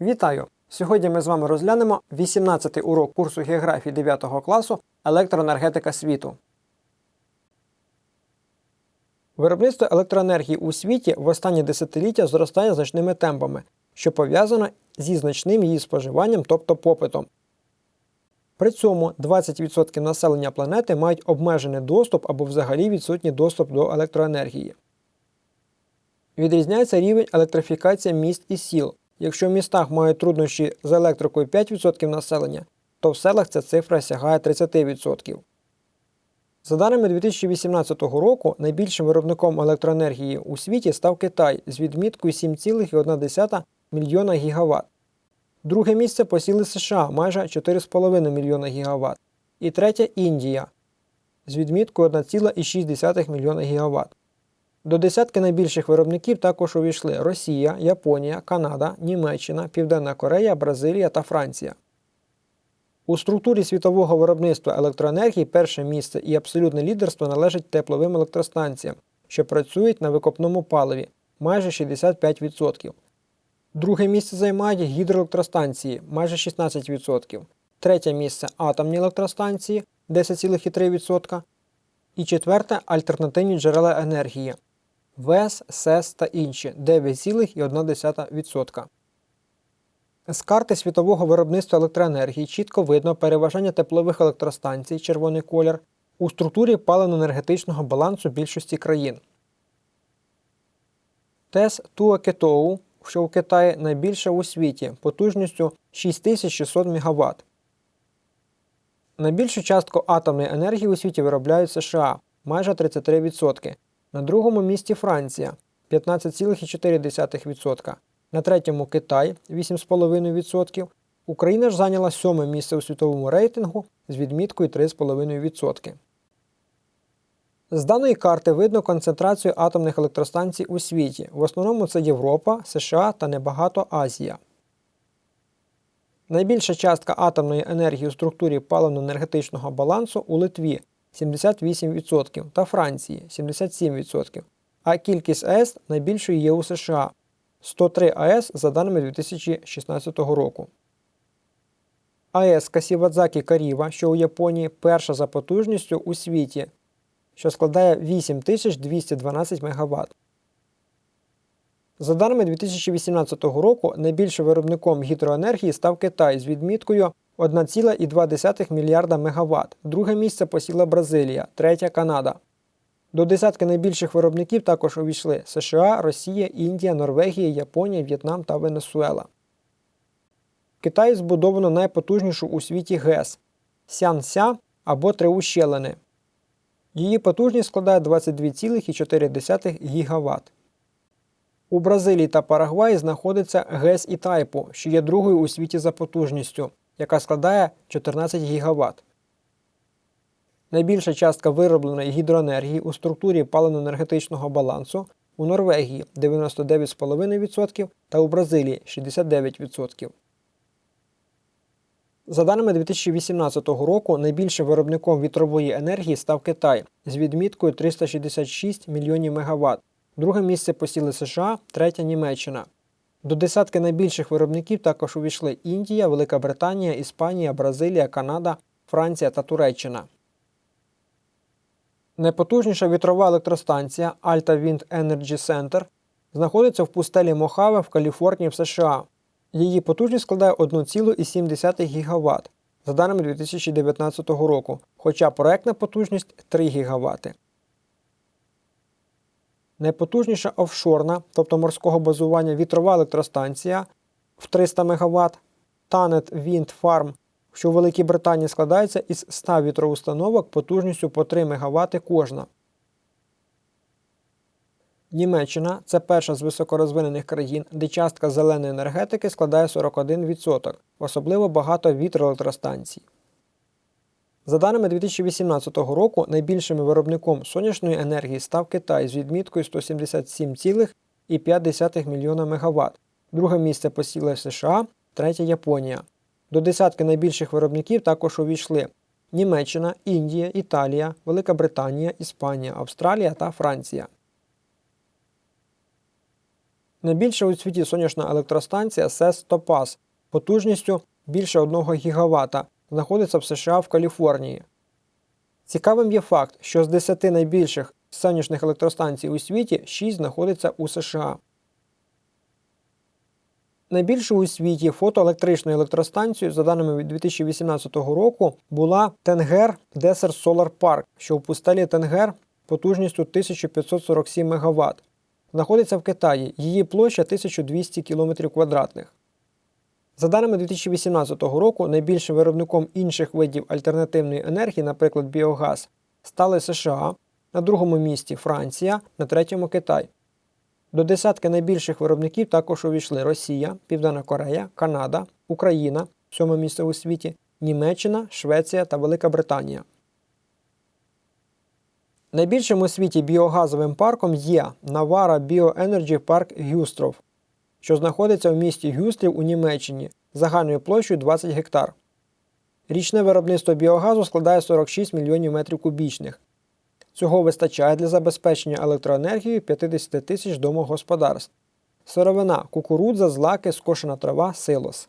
Вітаю! Сьогодні ми з вами розглянемо 18-й урок курсу географії 9 класу Електроенергетика світу. Виробництво електроенергії у світі в останні десятиліття зростає значними темпами, що пов'язано зі значним її споживанням, тобто попитом. При цьому 20% населення планети мають обмежений доступ або взагалі відсутній доступ до електроенергії. Відрізняється рівень електрифікації міст і сіл. Якщо в містах мають труднощі з електрикою 5% населення, то в селах ця цифра сягає 30%. За даними 2018 року, найбільшим виробником електроенергії у світі став Китай з відміткою 7,1 мільйона гігаватт. Друге місце посіли США майже 4,5 мільйона гігаватт. І третє Індія з відміткою 1,6 мільйона гігаватт. До десятки найбільших виробників також увійшли Росія, Японія, Канада, Німеччина, Південна Корея, Бразилія та Франція. У структурі світового виробництва електроенергії перше місце і абсолютне лідерство належить тепловим електростанціям, що працюють на викопному паливі майже 65%. Друге місце займають гідроелектростанції майже 16%. Третє місце атомні електростанції 10,3%. І четверте альтернативні джерела енергії ВЕС, СЕС та інші 9,1%. З карти світового виробництва електроенергії чітко видно переважання теплових електростанцій червоний колір у структурі паливно-енергетичного балансу більшості країн. ТЕС Туакетоу, що у Китаї найбільша у світі, потужністю 6600 МВт. Найбільшу частку атомної енергії у світі виробляють США майже 33%. На другому місці Франція 15,4%. На третьому Китай 8,5%. Україна ж зайняла сьоме місце у світовому рейтингу з відміткою 3,5%. З даної карти видно концентрацію атомних електростанцій у світі. В основному це Європа, США та небагато Азія. Найбільша частка атомної енергії у структурі паливно-енергетичного балансу у Литві 78% та Франції 77%, а кількість АЕС найбільшою є у США 103 АЕС за даними 2016 року. АЕС Касівадзакі Каріва, що у Японії перша за потужністю у світі, що складає 8212 МВт. За даними 2018 року, найбільшим виробником гідроенергії став Китай з відміткою 1,2 мільярда МВт. Друге місце посіла Бразилія, третя Канада. До десятки найбільших виробників також увійшли США, Росія, Індія, Норвегія, Японія, В'єтнам та Венесуела. В Китаї збудовано найпотужнішу у світі ГЕС Сянся або Триущелини. Її потужність складає 22,4 ГВт. У Бразилії та Парагваї знаходиться ГЕС Ітайпу, що є другою у світі за потужністю, яка складає 14 ГВт. Найбільша частка виробленої гідроенергії у структурі паливно-енергетичного балансу у Норвегії 99,5% та у Бразилії 69%. За даними 2018 року, найбільшим виробником вітрової енергії став Китай з відміткою 366 мільйонів МВт. Друге місце посіли США, третя Німеччина. До десятки найбільших виробників також увійшли Індія, Велика Британія, Іспанія, Бразилія, Канада, Франція та Туреччина. Найпотужніша вітрова електростанція Alta Wind Energy Center знаходиться в пустелі Мохаве в Каліфорнії в США. Її потужність складає 1,7 ГВт за даними 2019 року, хоча проектна потужність 3 ГВт. Найпотужніша офшорна, тобто морського базування вітрова електростанція в 300 МВт Tannet Wind Farm, що у Великій Британії складається із 100 вітроустановок потужністю по 3 МВт кожна. Німеччина це перша з високорозвинених країн, де частка зеленої енергетики складає 41%, особливо багато вітроелектростанцій. За даними 2018 року, найбільшим виробником сонячної енергії став Китай з відміткою 177,5 мільйона МВт. Друге місце посіли США, третє Японія. До десятки найбільших виробників також увійшли Німеччина, Індія, Італія, Велика Британія, Іспанія, Австралія та Франція. Найбільша у світі сонячна електростанція СЕС Топаз потужністю більше 1 ГВт знаходиться в США в Каліфорнії. Цікавим є факт, що з 10 найбільших сонячних електростанцій у світі 6 знаходиться у США. Найбільшою у світі фотоелектричною електростанцією, за даними від 2018 року, була Тенгер Десер Solar Park, що в пустелі Тенгер потужністю 1547 МВт. Знаходиться в Китаї. Її площа 1200 км квадратних. За даними 2018 року, найбільшим виробником інших видів альтернативної енергії, наприклад, біогаз, стали США, на другому місці Франція, на третьому Китай. До десятки найбільших виробників також увійшли Росія, Південна Корея, Канада, Україна, сьоме місце у світі, Німеччина, Швеція та Велика Британія. Найбільшим у світі біогазовим парком є Навара Bioenergy Park Гюстров, що знаходиться в місті Гюстрів у Німеччині загальною площею 20 гектар. Річне виробництво біогазу складає 46 мільйонів метрів кубічних. Цього вистачає для забезпечення електроенергією 50 тисяч домогосподарств. Сировина кукурудза, злаки, скошена трава, силос.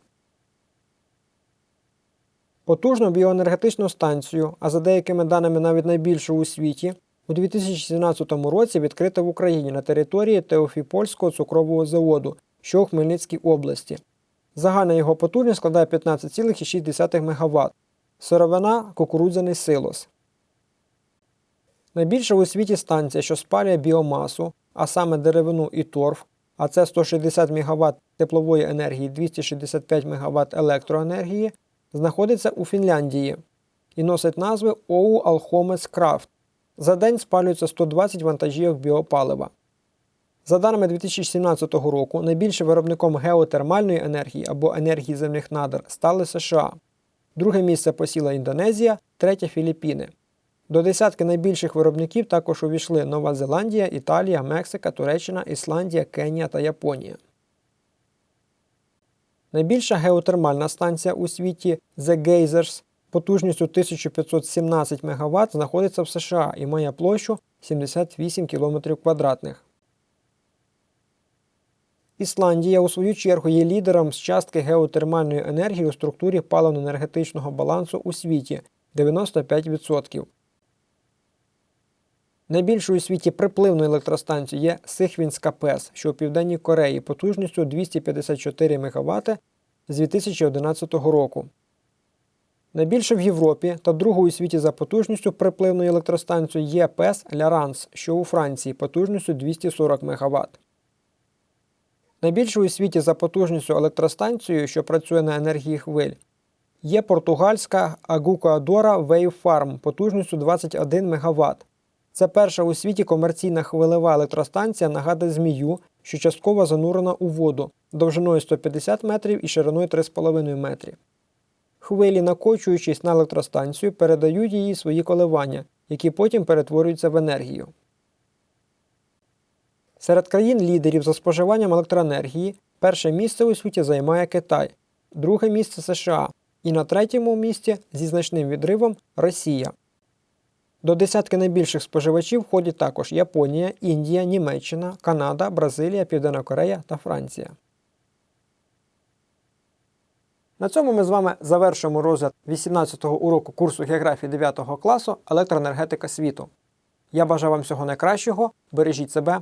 Потужну біоенергетичну станцію, а за деякими даними навіть найбільшу у світі, у 2017 році відкрито в Україні на території Теофіпольського цукрового заводу, що у Хмельницькій області. Загальна його потужність складає 15,6 МВт. Сировина кукурудзяний силос. Найбільша у світі станція, що спалює біомасу, а саме деревину і торф, а це 160 МВт теплової енергії, 265 МВт електроенергії, знаходиться у Фінляндії і носить назви ОУ Алхомес Крафт. За день спалюється 120 вантажівок біопалива. За даними 2017 року, найбільшим виробником геотермальної енергії або енергії земних надр стали США. Друге місце посіла Індонезія, третє Філіппіни. До десятки найбільших виробників також увійшли Нова Зеландія, Італія, Мексика, Туреччина, Ісландія, Кенія та Японія. Найбільша геотермальна станція у світі The Geysers потужністю 1517 МВт знаходиться в США і має площу 78 км квадратних. Ісландія, у свою чергу, є лідером з частки геотермальної енергії у структурі паливно-енергетичного балансу у світі 95%. Найбільшою у світі припливною електростанцією є Сихвінська ПЕС, що у Південній Кореї потужністю 254 МВт з 2011 року. Найбільше в Європі та другою у світі за потужністю припливною електростанцією є ПЕС Ляранс, що у Франції потужністю 240 МВт. Найбільшою у світі за потужністю електростанцією, що працює на енергії хвиль, є португальська Агукоадора Wave Farm потужністю 21 МВт. Це перша у світі комерційна хвилева електростанція на гаде змію, що частково занурена у воду довжиною 150 метрів і шириною 3,5 метрів. Хвилі, накочуючись на електростанцію, передають їй свої коливання, які потім перетворюються в енергію. Серед країн-лідерів за споживанням електроенергії перше місце у світі займає Китай, друге місце США і на третьому місці зі значним відривом Росія. До десятки найбільших споживачів входять також Японія, Індія, Німеччина, Канада, Бразилія, Південна Корея та Франція. На цьому ми з вами завершуємо розгляд 18-го уроку курсу географії 9 класу Електроенергетика світу. Я бажаю вам всього найкращого, бережіть себе